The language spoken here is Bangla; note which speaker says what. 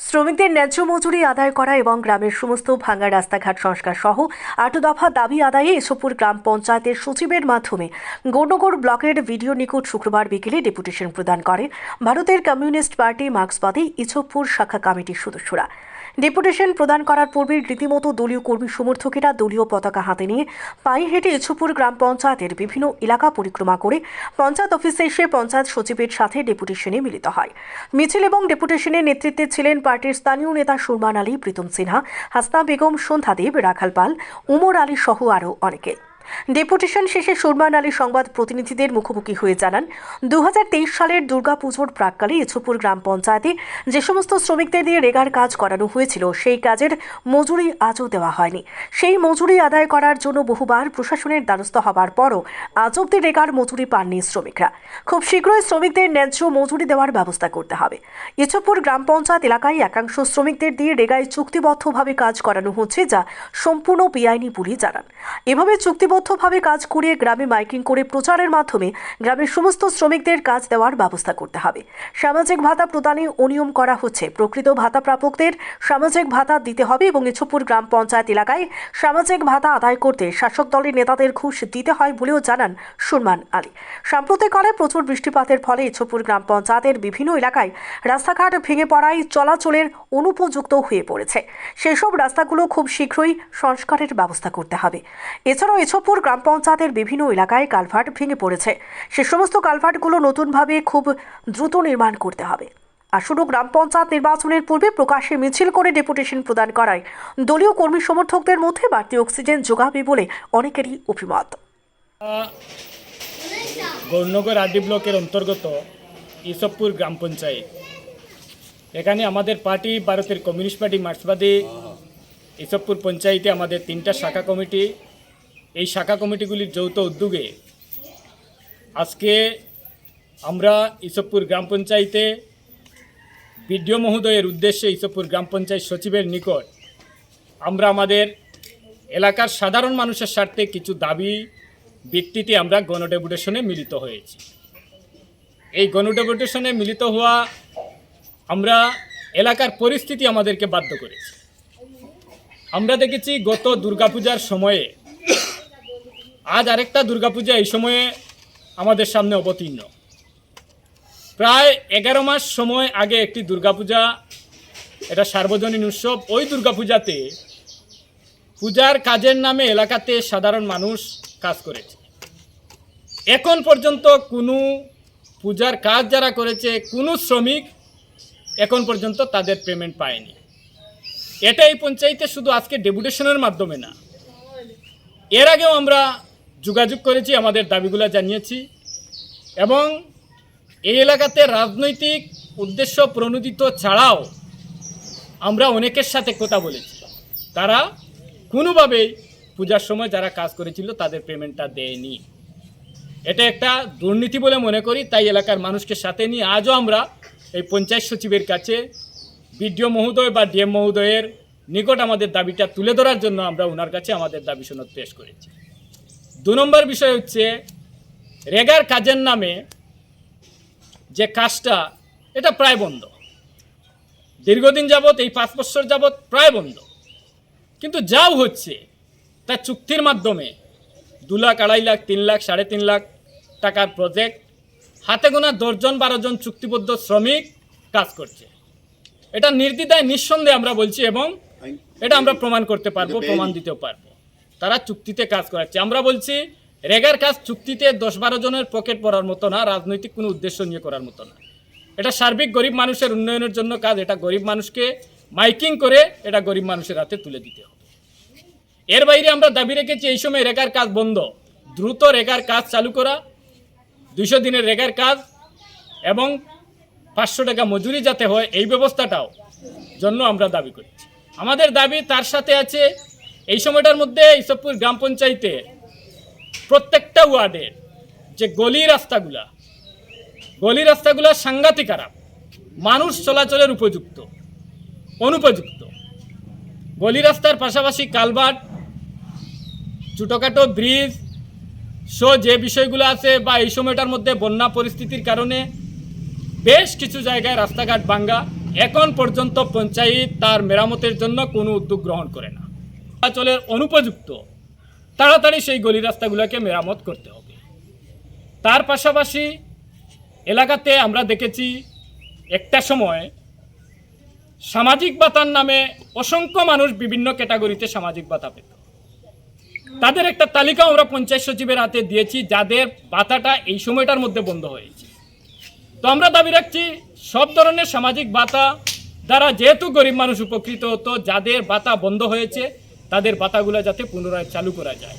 Speaker 1: শ্রমিকদের ন্যায্য মজুরি আদায় করা এবং গ্রামের সমস্ত ভাঙা রাস্তাঘাট সংস্কার সহ আট দফা দাবি আদায়ে এসবপুর গ্রাম পঞ্চায়েতের সচিবের মাধ্যমে গৌরনগর ব্লকের ভিডিও নিকট শুক্রবার বিকেলে ডেপুটেশন প্রদান করে ভারতের কমিউনিস্ট পার্টি মার্ক্সবাদী ইছবপুর শাখা কমিটির সদস্যরা। ডেপুটেশন প্রদান করার পূর্বে রীতিমতো দলীয় কর্মী সমর্থকেরা দলীয় পতাকা হাতে নিয়ে পায়ে হেঁটে ইছুপুর গ্রাম পঞ্চায়েতের বিভিন্ন এলাকা পরিক্রমা করে পঞ্চায়েত অফিসে এসে পঞ্চায়েত সচিবের সাথে ডেপুটেশনে মিলিত হয়। মিছিল এবং ডেপুটেশনের নেতৃত্বে ছিলেন পার্টির স্থানীয় নেতা সুরমান আলী, প্রীতম সিনহা, হাসনা বেগম, সন্ধ্যা দেব, রাখাল পাল, উমর আলী সহ আরও অনেকে। ডেপুটেশন শেষে সুরমান আলী সংবাদ প্রতিনিধিদের মুখোমুখি হয়ে জানান, দুহাজার তেইশ সালের দুর্গাপুজোর প্রাককালে ইছুপুর গ্রাম পঞ্চায়েতে যে সমস্ত শ্রমিকদের দিয়ে রেগার কাজ করানো হয়েছিল, সেই কাজের মজুরি আজও দেওয়া হয়নি। সেই মজুরি আদায় করার জন্য বহুবার প্রশাসনের দ্বারস্থ হবার পরও আজ অব্দি রেগার মজুরি পাননি শ্রমিকরা। খুব শীঘ্রই শ্রমিকদের ন্যায্য মজুরি দেওয়ার ব্যবস্থা করতে হবে। ইছুপুর গ্রাম পঞ্চায়েত এলাকায় একাংশ শ্রমিকদের দিয়ে রেগায় চুক্তিবদ্ধভাবে কাজ করানো হচ্ছে, যা সম্পূর্ণ বেআইনি বলে জানান। এভাবে চুক্তিবদ্ধভাবে কাজ করিয়ে গ্রামে মাইকিং করে প্রচারের মাধ্যমে গ্রামের সমস্ত শ্রমিকদের কাজ দেওয়ার ব্যবস্থা করতে হবে। সামাজিক ভাতা প্রদানে অনিয়ম করা হচ্ছে। প্রকৃত ভাতা প্রাপকদের সামাজিক ভাতা দিতে হবে এবং ইছুপুর গ্রাম পঞ্চায়েত এলাকায় সামাজিক ভাতা আদায় করতে শাসক দলের নেতাদের ঘুষ দিতে হয় বলেও জানান সুরমান আলী। সাম্প্রতিককালে প্রচুর বৃষ্টিপাতের ফলে ইছুপুর গ্রাম পঞ্চায়েতের বিভিন্ন এলাকায় রাস্তাঘাট ভেঙে পড়ায় চলাচলের অনুপযুক্ত হয়ে পড়েছে। সেসব রাস্তাগুলো খুব শীঘ্রই সংস্কারের ব্যবস্থা করতে হবে। এছাড়াও ইছপুর গ্রাম পঞ্চায়েতের বিভিন্ন এলাকায় কালভার্ট ভেঙে পড়েছে। সে সমস্ত কালভার্টগুলো নতুনভাবে খুব দ্রুত নির্মাণ করতে হবে। আসন্ন গ্রাম পঞ্চায়েত নির্বাচনের পূর্বে প্রকাশ্যে মিছিল করে ডেপুটেশন প্রদান করায় দলীয় কর্মী সমর্থকদের মধ্যে বাড়তি অক্সিজেন যোগাবে বলে অনেকেরই অভিমত।
Speaker 2: গৌরনগর আরডি ব্লকের অন্তর্গত ইসবপুর গ্রাম পঞ্চায়েত। এখানে আমাদের পার্টি, ভারতের কমিউনিস্ট পার্টি মার্ক্সবাদী ইসবপুর পঞ্চায়েতে আমাদের তিনটা শাখা কমিটি এই শাখা কমিটিগুলির যৌথ উদ্যোগে আজকে আমরা ইসবপুর গ্রাম পঞ্চায়েতে বিডিও মহোদয়ের উদ্দেশ্যে ইসবপুর গ্রাম পঞ্চায়েত সচিবের নিকট আমরা আমাদের এলাকার সাধারণ মানুষের স্বার্থে কিছু দাবি ভিত্তিতে আমরা গণডেপুটেশনে মিলিত হয়েছি। এই গণডেপুটেশনে মিলিত হওয়া আমরা এলাকার পরিস্থিতি আমাদেরকে বাধ্য করেছে। আমরা দেখেছি গত দুর্গাপূজার সময়ে আজ আরেকটা দুর্গাপূজা এই সময়ে আমাদের সামনে অবতীর্ণ। প্রায় এগারো মাস সময় আগে একটি দুর্গাপূজা, এটা সার্বজনীন উৎসব। ওই দুর্গাপূজাতে পূজার কাজের নামে এলাকাতে সাধারণ মানুষ কাজ করেছে। এখন পর্যন্ত কোনো পূজার কাজ যারা করেছে, কোনো শ্রমিক এখন পর্যন্ত তাদের পেমেন্ট পায়নি। এটা এই পঞ্চায়েতে শুধু আজকে ডেপুটেশনের মাধ্যমে না। এর আগেও আমরা যোগাযোগ করেছি, আমাদের দাবিগুলো জানিয়েছি। এবং এই এলাকাতে রাজনৈতিক উদ্দেশ্য প্রণোদিত ছাড়াও আমরা অনেকের সাথে কথা বলেছি। তারা কোনোভাবেই পূজার সময় যারা কাজ করেছিল তাদের পেমেন্টটা দেয়নি। এটা একটা দুর্নীতি বলে মনে করি, তাই এলাকার মানুষকে সাথে নিয়ে আজও আমরা এই পঞ্চায়েত সচিবের কাছে বিডিও মহোদয় বা ডিএম মহোদয়ের নিকট আমাদের দাবিটা তুলে ধরার জন্য আমরা ওনার কাছে আমাদের দাবি সনদ পেশ করেছি। দু নম্বর বিষয় হচ্ছে রেগার কাজের নামে যে কাজটা এটা প্রায় বন্ধ। দীর্ঘদিন যাবৎ এই পাঁচ বছর যাবৎ প্রায় বন্ধ। কিন্তু যাও হচ্ছে তা চুক্তির মাধ্যমে দু লাখ আড়াই লাখ তিন লাখ সাড়ে তিন লাখ টাকার প্রজেক্ট হাতে গোনা দশজন বারোজন চুক্তিবদ্ধ শ্রমিক কাজ করছে। এটা নির্দ্বিধায় নিঃসন্দেহে আমরা বলছি এবং এটা আমরা প্রমাণ করতে পারব প্রমাণ দিতেও পারব। তারা চুক্তিতে কাজ করাচ্ছে। আমরা বলছি, রেগার কাজ চুক্তিতে দশ বারো জনের পকেট পড়ার মতো না, রাজনৈতিক কোনো উদ্দেশ্য নিয়ে করার মতো না। এটা সার্বিক গরিব মানুষের উন্নয়নের জন্য কাজ, এটা গরিব মানুষকে মাইকিং করে এটা গরিব মানুষের হাতে তুলে দিতে হবে। এর বাইরে আমরা দাবি রেখেছি, এই সময় রেগার কাজ বন্ধ। দ্রুত রেগার কাজ চালু করা, দুইশো দিনের রেগার কাজ এবং পাঁচশো টাকা মজুরি যাতে হয়, এই ব্যবস্থাটাও জন্য আমরা দাবি করছি। আমাদের দাবি তার সাথে আছে এই সময়টার মধ্যে ইসবপুর গ্রাম পঞ্চায়েতে প্রত্যেকটা ওয়ার্ডের যে গলি রাস্তাগুলা গলি রাস্তাগুলা সাংঘাতিক খারাপ, মানুষ চলাচলের উপযুক্ত, অনুপযুক্ত। গলি রাস্তার পাশাপাশি কালভার্ট, ছোটোখাটো ব্রিজ, সো যে বিষয়গুলো আছে বা এই সময়টার মধ্যে বন্যা পরিস্থিতির কারণে বেশ কিছু জায়গায় রাস্তাঘাট ভাঙ্গা, এখন পর্যন্ত পঞ্চায়েত তার মেরামতের জন্য কোনো উদ্যোগ গ্রহণ করে না। চলাচলের অনুপযুক্ত, তাড়াতাড়ি সেই গলি রাস্তাগুলোকে মেরামত করতে হবে। তার পাশাপাশি এলাকাতে আমরা দেখেছি একটা সময় সামাজিক ভাতার নামে অসংখ্য মানুষ বিভিন্ন ক্যাটাগরিতে সামাজিক ভাতা পেত। তাদের একটা তালিকা আমরা পঞ্চায়েত সচিবের হাতে দিয়েছি, যাদের ভাতাটা এই সময়টার মধ্যে বন্ধ হয়েছে। তো আমরা দাবি রাখছি, সব ধরনের সামাজিক ভাতা দ্বারা যেহেতু গরিব মানুষ উপকৃত হতো, যাদের ভাতা বন্ধ হয়েছে তাদের পাতাগুলো যাতে পুনরায় চালু করা যায়।